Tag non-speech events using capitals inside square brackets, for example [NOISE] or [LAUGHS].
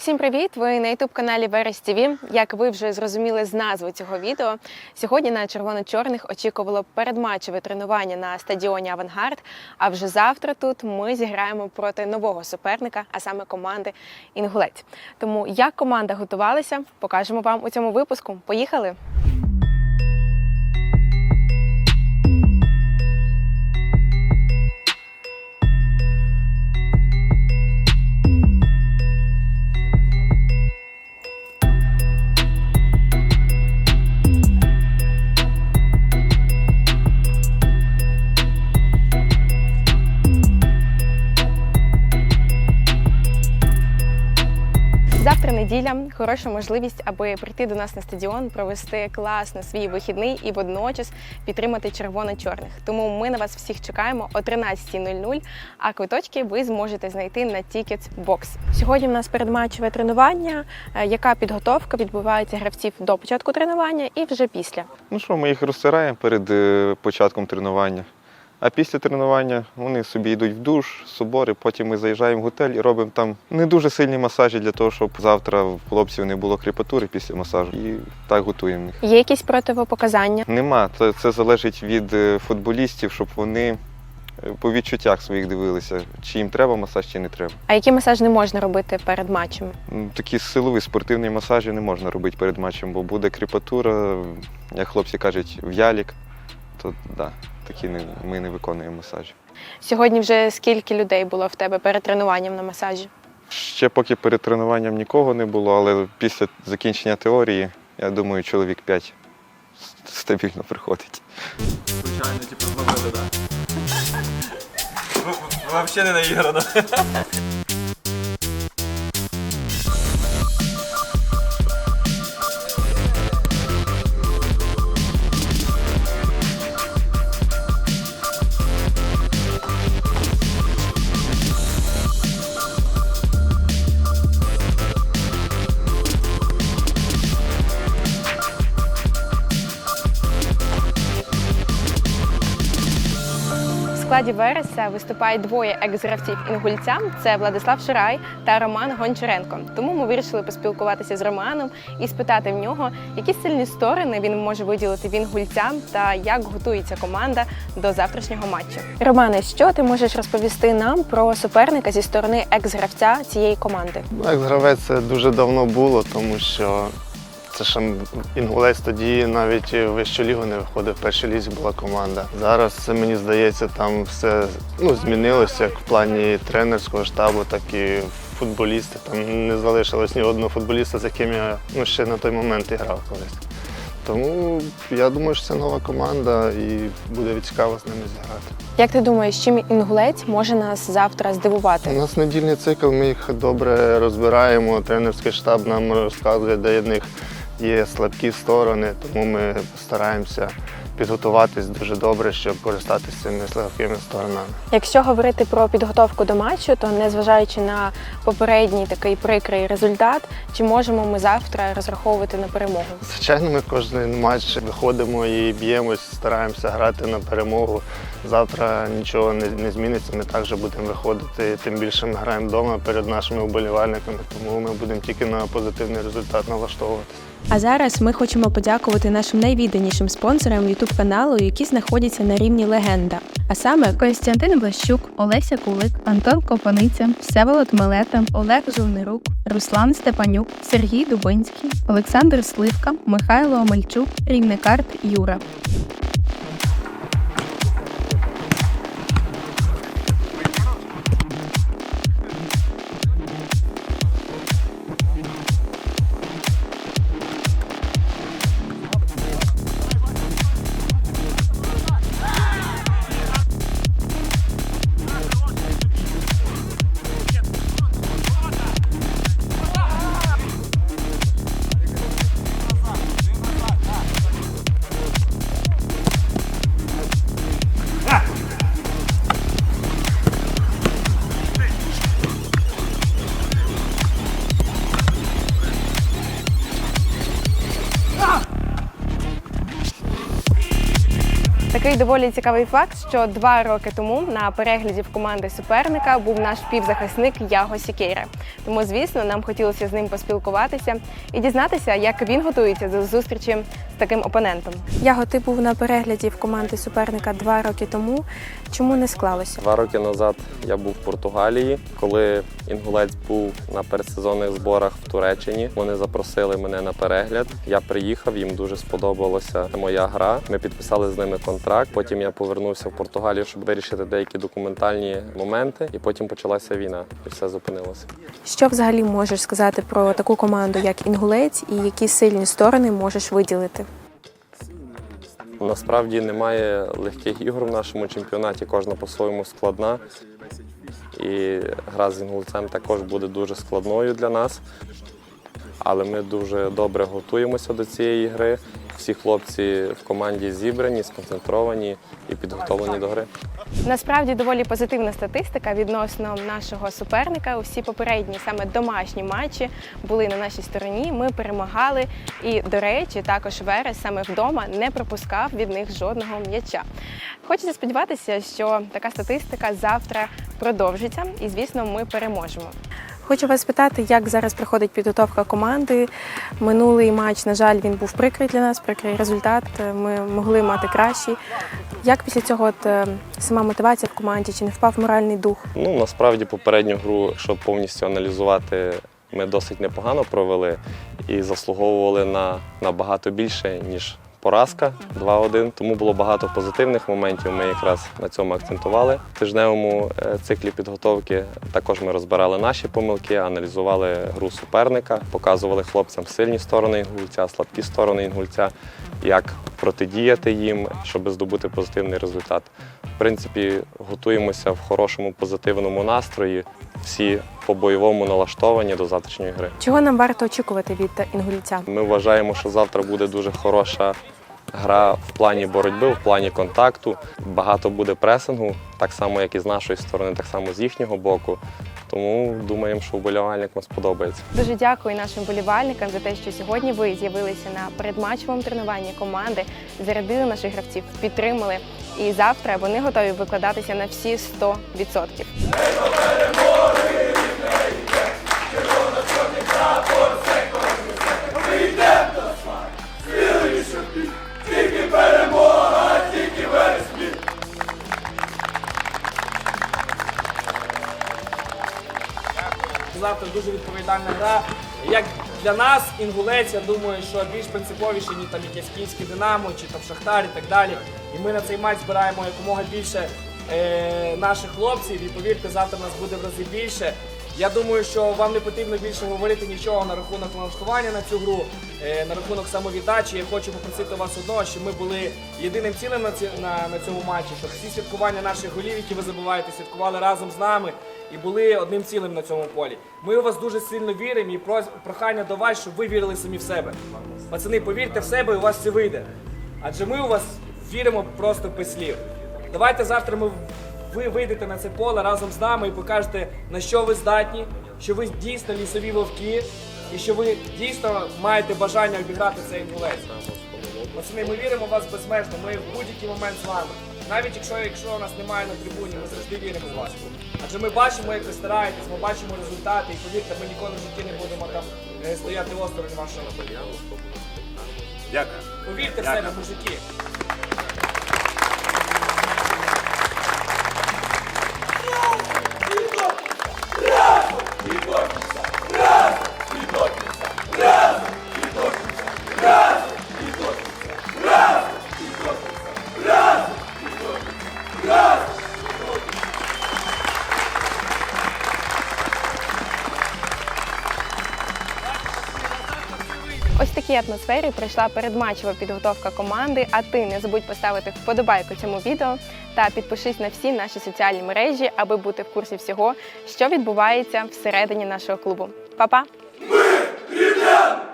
Всім привіт! Ви на youtube каналі Верес ТВ. Як ви вже зрозуміли з назви цього відео, сьогодні на червоно-чорних очікувало передматчеве тренування на стадіоні Авангард. А вже завтра тут ми зіграємо проти нового суперника, а саме команди Інгулець. Тому як команда готувалася, покажемо вам у цьому випуску. Поїхали! Неділя хороша можливість, аби прийти до нас на стадіон, провести класно свій вихідний і водночас підтримати червоно-чорних. Тому ми на вас всіх чекаємо о 13.00, а квиточки ви зможете знайти на Tickets Box. Сьогодні в нас передматчеве тренування. Е, Яка підготовка відбувається гравців до початку тренування і вже після. Ну що, ми їх розтираємо перед е, початком тренування. А після тренування вони собі йдуть в душ, собори, потім ми заїжджаємо в готель і робимо там не дуже сильні масажі для того, щоб завтра в хлопців не було кріпатури після масажу. І так готуємо їх. Є якісь противопоказання? Нема, це, це залежить від е, футболістів, щоб вони е, по відчуттях своїх дивилися, чи їм треба масаж, чи не треба. А який масаж не можна робити перед матчем? Такі силові спортивні масажі не можна робити перед матчем, бо буде кріпатура, як хлопці кажуть, в'ялік, то да, такі не, ми не виконуємо масажі. Сьогодні вже скільки людей було в тебе перед тренуванням на масажі? Ще поки перед тренуванням нікого не було, але після закінчення теорії, я думаю, чоловік 5 стабільно приходить. Звичайно, типу, зловили, да. [LAUGHS] Вообще не наіграно. [LAUGHS] складі Вереса виступають двоє екс-гравців інгульця. Це Владислав Ширай та Роман Гончаренко. Тому ми вирішили поспілкуватися з Романом і спитати в нього, які сильні сторони він може виділити в інгульцям та як готується команда до завтрашнього матчу. Романе, що ти можеш розповісти нам про суперника зі сторони екс-гравця цієї команди? Ну, як гравець це дуже давно було, тому що це ще інгулець тоді навіть в вищу лігу не виходив. В першій лізі була команда. Зараз це мені здається, там все ну, змінилося як в плані тренерського штабу, так і футболісти. Там не залишилось ні одного футболіста, з яким я ну, ще на той момент і грав колись. Тому я думаю, що це нова команда і буде цікаво з ними зіграти. Як ти думаєш, чим інгулець може нас завтра здивувати? У нас недільний цикл, ми їх добре розбираємо. Тренерський штаб нам розказує, де в них є слабкі сторони, тому ми стараємося підготуватись дуже добре, щоб користатися цими слабкими сторонами. Якщо говорити про підготовку до матчу, то незважаючи на попередній такий прикрий результат, чи можемо ми завтра розраховувати на перемогу? Звичайно, ми кожен матч виходимо і б'ємось, стараємося грати на перемогу. Завтра нічого не, не зміниться, ми також будемо виходити. Тим більше ми граємо вдома перед нашими вболівальниками, тому ми будемо тільки на позитивний результат налаштовуватися. А зараз ми хочемо подякувати нашим найвідданішим спонсорам youtube каналу, які знаходяться на рівні легенда. А саме Костянтин Блащук, Олеся Кулик, Антон Копаниця, Всеволод Мелета, Олег Жовнирук, Руслан Степанюк, Сергій Дубинський, Олександр Сливка, Михайло Омельчук, Рівникарт Юра. Доволі цікавий факт, що два роки тому на перегляді в команди суперника був наш півзахисник Яго Сікейра. Тому, звісно, нам хотілося з ним поспілкуватися і дізнатися, як він готується до зустрічі з таким опонентом. Яго, ти був на перегляді в команди суперника два роки тому. Чому не склалося? Два роки назад я був в Португалії, коли інгулець був на передсезонних зборах в Туреччині. Вони запросили мене на перегляд. Я приїхав, їм дуже сподобалася моя гра. Ми підписали з ними контракт. Потім я повернувся в Португалію, щоб вирішити деякі документальні моменти, і потім почалася війна, і все зупинилося. Що взагалі можеш сказати про таку команду, як Інгулець, і які сильні сторони можеш виділити? Насправді немає легких ігор в нашому чемпіонаті. Кожна по-своєму складна. І гра з інгулцем також буде дуже складною для нас. Але ми дуже добре готуємося до цієї гри. Всі хлопці в команді зібрані, сконцентровані і підготовлені до гри. Насправді доволі позитивна статистика відносно нашого суперника. Усі попередні саме домашні матчі були на нашій стороні. Ми перемагали. І, до речі, також Верес саме вдома не пропускав від них жодного м'яча. Хочеться сподіватися, що така статистика завтра продовжиться, і звісно, ми переможемо. Хочу вас спитати, як зараз проходить підготовка команди. Минулий матч, на жаль, він був прикрий для нас, прикрий результат. Ми могли мати кращий. Як після цього от, е, сама мотивація в команді? Чи не впав моральний дух? Ну насправді попередню гру, якщо повністю аналізувати, ми досить непогано провели і заслуговували на набагато більше, ніж поразка 2-1. Тому було багато позитивних моментів. Ми якраз на цьому акцентували. В тижневому е, циклі підготовки також ми розбирали наші помилки, аналізували гру суперника, показували хлопцям сильні сторони інгульця, слабкі сторони інгульця, як протидіяти їм, щоб здобути позитивний результат. В принципі, готуємося в хорошому позитивному настрої. Всі по-бойовому налаштовані до завтрашньої гри. Чого нам варто очікувати від інгулівця? Ми вважаємо, що завтра буде дуже хороша гра в плані боротьби, в плані контакту. Багато буде пресингу, так само, як і з нашої сторони, так само з їхнього боку. Тому думаємо, що вболівальникам сподобається. Дуже дякую нашим болівальникам за те, що сьогодні ви з'явилися на передматчевому тренуванні команди, зарядили наших гравців, підтримали. І завтра вони готові викладатися на всі 100%. Завтра дуже відповідальна гра. Як для нас, інгулець, я думаю, що більш принциповіше, ніж там якесь київське Динамо чи там Шахтар і так далі. І ми на цей матч збираємо якомога більше е, наших хлопців. І повірте, завтра нас буде в рази більше. Я думаю, що вам не потрібно більше говорити нічого на рахунок налаштування на цю гру, е, на рахунок самовіддачі. Я хочу попросити вас одного, щоб ми були єдиним цілим на, ці, на, на цьому матчі, щоб всі святкування наших голів, які ви забуваєте, святкували разом з нами і були одним цілим на цьому полі. Ми у вас дуже сильно віримо і прохання до вас, щоб ви вірили самі в себе. Пацани, повірте в себе, і у вас це вийде. Адже ми у вас віримо просто без слів. Давайте завтра ми ви вийдете на це поле разом з нами і покажете, на що ви здатні, що ви дійсно лісові вовки, і що ви дійсно маєте бажання обіграти цей інгулець. Пацани, ми віримо в вас безмежно, ми в будь-який момент з вами. Навіть якщо, якщо нас немає на трибуні, ми завжди віримо в вас. Адже ми бачимо, як ви стараєтесь, ми бачимо результати, і повірте, ми ніколи в житті не будемо там е, стояти осторонь вашого. Дякую. Повірте в себе, мужики. Такій атмосфері пройшла передматчева підготовка команди. А ти не забудь поставити вподобайку цьому відео та підпишись на всі наші соціальні мережі, аби бути в курсі всього, що відбувається всередині нашого клубу. Па-па! Рівнян!